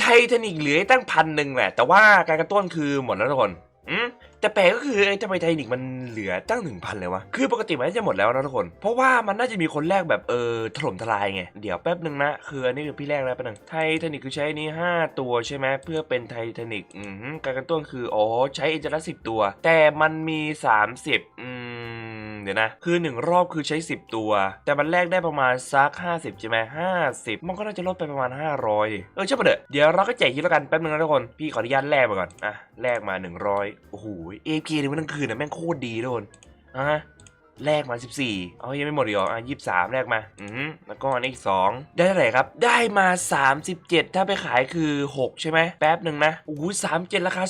ไททานิกเหลือตั้งพันหนึ่งแหละ แต่ว่าการกระตุ้นคือหมดแล้วทุกคนอืมแต่แปลกก็คือไอ้ทำไมไททานิกมันเหลือตั้งหนึ่งพันเลยวะ คือปกติมันจะหมดแล้วนะทุกคน เพราะว่ามันน่าจะมีคนแรกแบบเออถล่มทลายไง เดี๋ยวแป๊บหนึ่งนะ คืออันนี้คือพี่แรกแล้วแป๊บหนึงไททานิกคือใช้อันนี้ห้าตัวใช่ไหมเพื่อเป็นไททานิก อืมการกระตุ้นคือ อ๋อ ใช้เอเจนต์สิบตัว แต่มันมีสามสิบอืม เดียวนะ คือหนึ่งรอบคือใช้ 10 ตัว แต่มันแลกได้ประมาณซัก 50ใช่ไหม50มันก็น่าจะลดไปประมาณ 500ดิเออใช่ปะเด้อเดี๋ยวเราก็แจกทีละกันแป๊บนึงนะทุกคนพี่ขออนุญาตแลกมาก่อนอะแลกมา 100โอ้โหเอพีนี่มันกลางคืนนะแม่งโคตรดีทุกคนอะ แลกมา 14 เอายังไม่หมดอีกเหรออะ23 แลกมา อือหือแล้วก็อันนี้อีก 2 ได้เท่าไหร่ครับ ได้มา 37 ถ้าไปขายคือ 6 ใช่ไหม แป๊บหนึ่งนะโอ้โห37 ราคา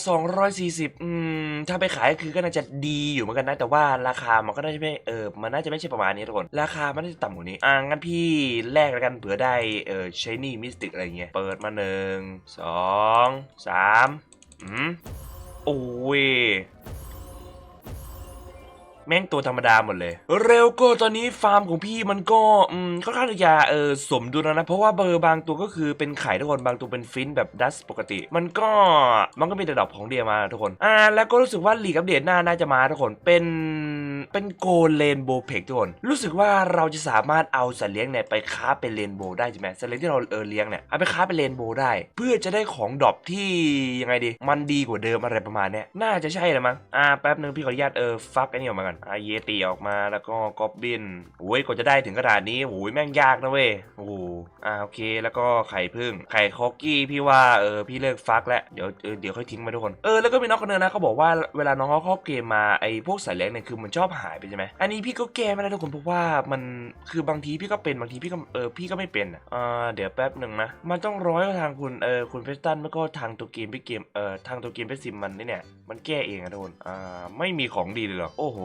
240 อืม ถ้าไปขายคือก็น่าจะดีอยู่เหมือนกันนะ แต่ว่าราคามันก็น่าจะไม่ เออ มันน่าจะไม่ใช่ประมาณนี้ทุกคน ราคามันน่าจะต่ำกว่านี้ อะงั้นพี่แลกแล้วกันเผื่อได้ เออชนี่มิสติกอะไรเงี้ย เปิดมาหนึ่งสองสามอืมโอ้ย แม่งตัวธรรมดาหมดเลย เร็วก็ตอนนี้ฟาร์มของพี่มันก็อืมค่อนข้างจะเออสมดุลแล้วนะ เพราะว่าเบอร์บางตัวก็คือเป็นไข่ทุกคนบางตัวเป็นฟินแบบดัสปกติ มันก็มันก็มีแต่ดอกของเดียมาทุกคนอ่าแล้วก็รู้สึกว่าลีกอัปเดตหน้าน่าจะมาทุกคนเป็น เป็นโกลเลนโบเพกทุกคน รู้สึกว่าเราจะสามารถเอาสัตว์เลี้ยงเนี่ยไปค้าเป็นเลนโบได้ใช่ไหมสัตว์เลี้ยงที่เราเออเลี้ยงเนี่ยเอาไปค้าเป็นเลนโบได้ เพื่อจะได้ของดรอปที่ยังไงดี มันดีกว่าเดิมอะไรประมาณเนี้ยน่าจะใช่แหละมั้งอ่าแป๊บนึงพี่ขออนุญาตเออฟักอันนี้ออกมาก่อนอ่าเยตีออกมาแล้วก็กอบบินโอ้ยกว่าจะได้ถึงกระดาษนี้โอ้ยแม่งยากนะเว้ยโอ้โหอ่าโอเค แล้วก็ไข่พึ่งไข่คอกกี้พี่ว่าเออพี่เลิกฟักแล้วเดี๋ยวเออเดี๋ยวค่อยทิ้งมาทุกคนเออแล้วก็มีน้องคนนึงนะเขาบอกว่าเวลาน้องเขาเข้าเกมมาไอ้พวกสายเลี้ยงเนี่ยคือมันชอบหายไปใช่ไหมอันนี้พี่ก็แก้ไม่ได้ทุกคนเพราะว่ามันคือบางทีพี่ก็เป็นบางทีพี่ก็เออพี่ก็ไม่เป็นอ่าเดี๋ยวแป๊บหนึ่งนะมันต้องร้อยทางคุณเออคุณเพชรตันแล้วก็ทางตัวเกมพี่เกมเออทางตัวเกมเพชรซิมมันนี่เนี่ยมันแก้เองอะทุกคนอ่าไม่มีของดีเลยหรอโอ้โห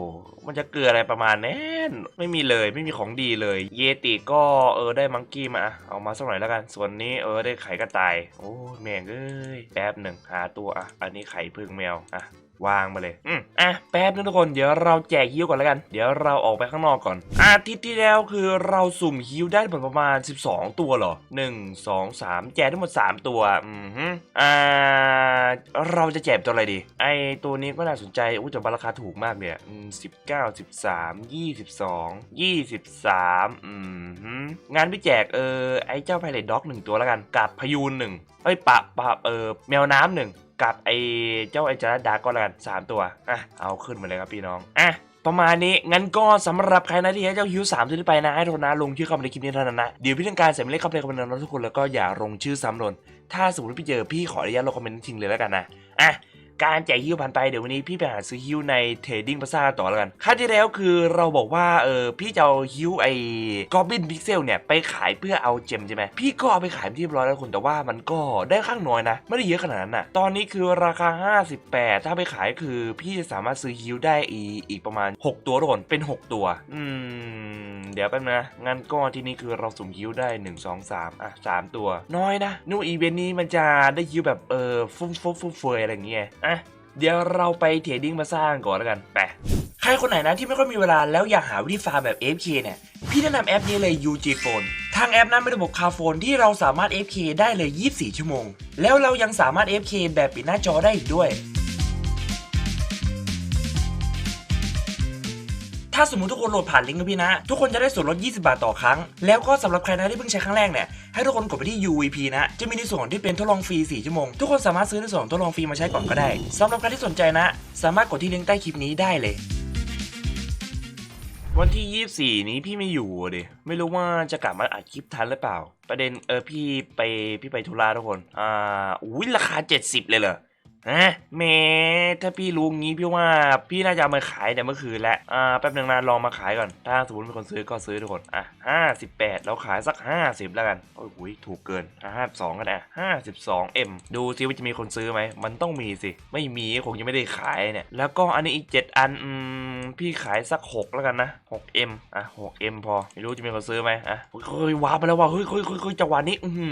มันจะเกลืออะไรประมาณแน่นไม่มีเลยไม่มีของดีเลย เยติก็เออได้มังกี้มาเอามาสักหน่อยแล้วกัน ส่วนนี้เออได้ไข่กระต่ายโอ้แม่งเอ้ยแป๊บหนึ่งหาตัวอะอันนี้ไข่พึ่งแมวอะ วางมาเลยอืมอะแป๊บนึงทุกคนเดี๋ยวเราแจกฮิ้วก่อนแล้วกัน เดี๋ยวเราออกไปข้างนอกก่อน อาทิตย์ที่แล้วคือเราสุ่มฮิ้วได้ประมาณ 12 ตัวเหรอ 1 2 3 แจกทั้งหมด 3 ตัว อืมอ่า เราจะแจกตัวอะไรดี ไอตัวนี้ก็น่าสนใจอุ้ยแต่ราคาถูกมากเนี่ยอืม19 13 22 23อืมงานพี่แจกเออไอเจ้าไพเรตด็อกหนึ่งตัวแล้วกันกับพยูนหนึ่งเอ้ยปะปะเออแมวน้ำหนึ่ง กับไอเจ้าไอจาร์ดาก็แล้วกันสามตัวอะเอาขึ้นมาเลยครับพี่น้องอะประมาณนี้ งั้นก็สำหรับใครนะที่ให้เจ้าฮิวสามตัวนี้ไปนะ ให้โทรนะลงชื่อเข้ามาในคลิปนี้เท่านั้นนะ เดี๋ยวพี่ต้องการเสร็จไม่เล่นเข้าไปคอมเมนต์นะทุกคนแล้วก็อย่าลงชื่อซ้ำหล่นถ้าสมมติพี่เจอพี่ขออนุญาตลงคอมเมนต์ทิ้งเลยแล้วกันนะอะ การแจกฮิวผ่านไปเดี๋ยววันนี้พี่ไปหาซื้อฮิวในเทรดดิ้งพาซ่าต่อแล้วกันครั้งที่แล้วคือเราบอกว่าเออพี่จะเอาฮิวไอ้กอบบินพิกเซลเนี่ยไปขายเพื่อเอาเจมใช่ไหมพี่ก็เอาไปขายที่ร้อยแล้วคุณแต่ว่ามันก็ได้ข้างน้อยนะ ไม่ได้เยอะขนาดนั้นน่ะตอนนี้คือราคา 58 ถ้าไปขายคือพี่จะสามารถซื้อฮิวได้อีอีกประมาณ 6 ตัวทุกคนเป็น 6 ตัว อืม เดี๋ยวแป๊บนะงั้นก็ที่นี่คือเราสุ่มฮิวได้ 1 2 3 อะ 3 ตัว น้อยนะนู่อีเวนต์นี้มันจะได้ฮิวแบบเออฟุ้งฟุ้งฟุ้งเฟยอะไรเงี้ยอะเดี๋ยวเราไปเทรดดิ้งมาสร้างก่อนแล้วกันไปใครคนไหนนะที่ไม่ค่อยมีเวลาแล้วอยากหาวิธีฟาร์มแบบ FK เนี่ยพี่แนะนำแอปนี้เลย UG Phone ทางแอปนั้นเป็นระบบคาโฟนที่เราสามารถ FK ได้เลย 24 ชั่วโมง แล้วเรายังสามารถ FK แบบปิดหน้าจอได้อีกด้วยาสมมติทุกคนโหลดผ่านลิงก์กับพี่นะ ทุกคนจะได้ส่วนลด 20 บาทต่อครั้ง แล้วก็สำหรับใครนะที่เพิ่งใช้ครั้งแรกเนี่ย ให้ทุกคนกดไปที่ UVP นะ จะมีในส่วนที่เป็นทดลองฟรี 4 ชั่วโมง ทุกคนสามารถซื้อในส่วนของทดลองฟรีมาใช้ก่อนก็ได้สำหรับใครที่สนใจนะ สามารถกดที่ลิงก์ใต้คลิปนี้ได้เลย วันที่ 24 นี้พี่ไม่อยู่ดิ ไม่รู้ว่าจะกลับมาอัดคลิปทันหรือเปล่า ประเด็นเออพี่ไปพี่ไปธุระทุกคน อ่า อุ้ยราคา 70 เลยเหรอ ฮะแม่ถ้าพี่รู้งี้พี่ว่าพี่น่าจะเอามาขายแต่เมื่อคืนแล้วอ่าแป๊บหนึ่งนะลองมาขายก่อน ถ้าสมมติมีคนซื้อก็ซื้อทุกคนอะห้าสิบแปดเราขายสักห้าสิบแล้วกันโอ้ยหุยถูกเกินห้าสองกันนะห้าสิบสองเอ็มดูซิว่าจะมีคนซื้อไหมมันต้องมีสิ ไม่มีคงยังไม่ได้ขายเนี่ย แล้วก็อันนี้อีกเจ็ดอันอืมพี่ขายสักหกแล้วกันนะหกเอ็มอะหกเอ็มพอไม่รู้จะมีคนซื้อไหมอะเฮ้ยว้าไปแล้วว่ะเฮ้ยเฮ้ยเฮ้ยเฮ้ยจังหวะนี้อือหื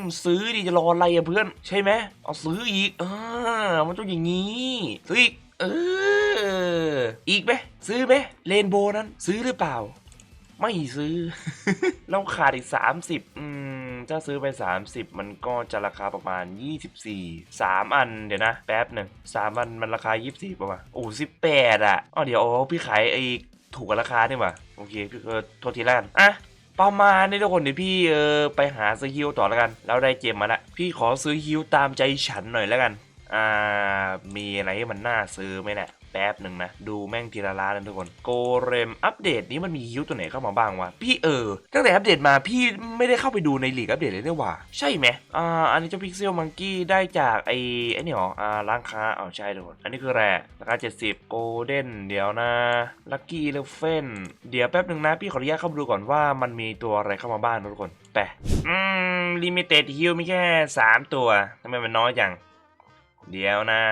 อซื้อดิจะรออะไรอะเพื่อน ใช่ไหมเอาซื้ออีกอ่ามันต้องอย่างนี้ซื้ออีกเอออีกไหมซื้อไหมเลนโบนั้น ซื้อหรือเปล่า ไม่ซื้อ เราขาดอีก 30 อืมถ้าซื้อไป 30 มันก็จะราคาประมาณ 24 3 อันเดี๋ยวนะ แป๊บหนึ่ง3อันมันราคา 24ป่ะวะโอ้18อะอ๋อเดี๋ยวโอ้พี่ขายไอ้ถูกกับราคานี่หว่าโอเคคือเออโทษทีแล้วกันอะประมาณนี้ทุกคนเดี๋ยวพี่เออไปหาซื้อฮิวต่อแล้วกัน แล้วได้เจมมาละพี่ขอซื้อฮิวตามใจฉันหน่อยแล้วกัน อ่า มีอะไรให้มันน่าซื้อไหมเนี่ยแป๊บหนึ่งนะ ดูแม่งทีละล้านนะทุกคน โกเรมอัปเดตนี้มันมีฮิวตัวไหนเข้ามาบ้างวะ พี่เออ ตั้งแต่อัปเดตมาพี่ไม่ได้เข้าไปดูในหลีกอัปเดตเลยเนี่ยว่ะใช่ไหมอ่า อันนี้เจ้าพิกเซลมังกี้ได้จากไอ้ไอ้นี่หรอ อ่า ร้านค้าอ๋อใช่ทุกคน อันนี้คือแร่ราคา70โกลเด้นเดี๋ยวนะ ลัคกี้เลเฟนเดี๋ยวแป๊บหนึ่งนะ พี่ขออนุญาตเข้าไปดูก่อนว่ามันมีตัวอะไรเข้ามาบ้างนะทุกคน ไป อืมลิมิเต็ดฮิลมีแค่ 3 ตัวทำไมมันน้อยจัง เดี๋ยวนะ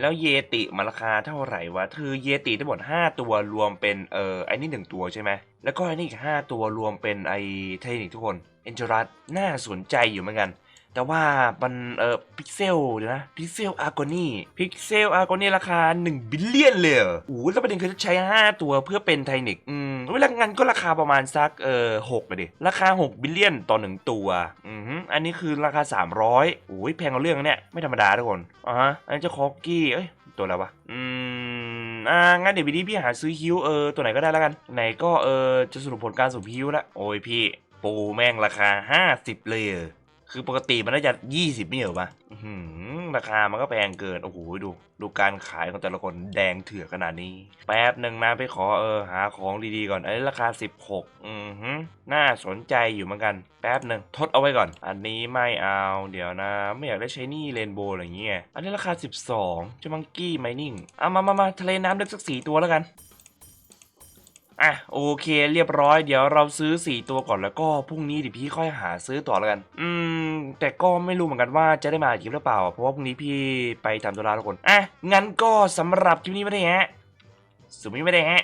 แล้วเยติมันราคาเท่าไหร่วะคือเยติทั้งหมด5 ตัวรวมเป็นเออไอ้นี่หนึ่งตัวใช่ไหมแล้วก็ไอ้นี่อีก5ตัวรวมเป็นไอเทคนิคทุกคนเอนจ r รัสน่าสนใจอยู่เหมือนกัน แต่ว่ามันเออพิกเซลเดี๋ยวนะพิกเซลอาร์โกนีพิกเซลอาร์โกนีราคา 1 บิลเลียนเลยอโอ้โหแล้วประเด็นคือใช้ 5 ตัวเพื่อเป็นไทนิกอืม เวลางั้นก็ราคาประมาณสักเออหกเลยดิ ราคา 6 บิลเลียนต่อ 1 ตัว อือหืออันนี้คือราคา 300โอ้ยแพงกว่าเรื่องเนี่ย ไม่ธรรมดาทุกคนอ่าฮะอันนี้จะคอกกี้ เอ้ย ตัวอะไรวะ อืมอ่างั้นเดี๋ยววันนี้พี่หาซื้อฮิวเออตัวไหนก็ได้แล้วกัน ไหนก็เออจะสรุปผลการสุ่มฮิวละโอ้ยพี่ ปูแม่งราคา 50 เลยเหรอ คือปกติมันน่าจะ20ไม่เหรอปะราคามันก็แพงเกิน โอ้โห ดู ดูการขายของแต่ละคนแดงเถื่อนขนาดนี้ แป๊บหนึ่งนะไปขอเออหาของดีๆก่อนอันนี้ราคา 16 อือหือน่าสนใจอยู่เหมือนกัน แป๊บหนึ่งทดเอาไว้ก่อน อันนี้ไม่เอา เดี๋ยวนะ ไม่อยากได้ใช้นี่เรนโบว์อะไรเงี้ย อันนี้ราคา 12จะมังกี้ไมนิ่งเอามามามาทะเลน้ำเล็กสักสี่ตัวแล้วกัน อะโอเคเรียบร้อยเดี๋ยวเราซื้อ 4 ตัวก่อนแล้วก็พรุ่งนี้เดี๋ยวพี่ค่อยหาซื้อต่อแล้วกัน อืม แต่ก็ไม่รู้เหมือนกันว่าจะได้มาอีกหรือเปล่า เพราะว่าพรุ่งนี้พี่ไปทำตัวละทุกคนอะงั้นก็สำหรับคลิปนี้ไม่ได้ฮะสุดนี้ไม่ได้ฮะ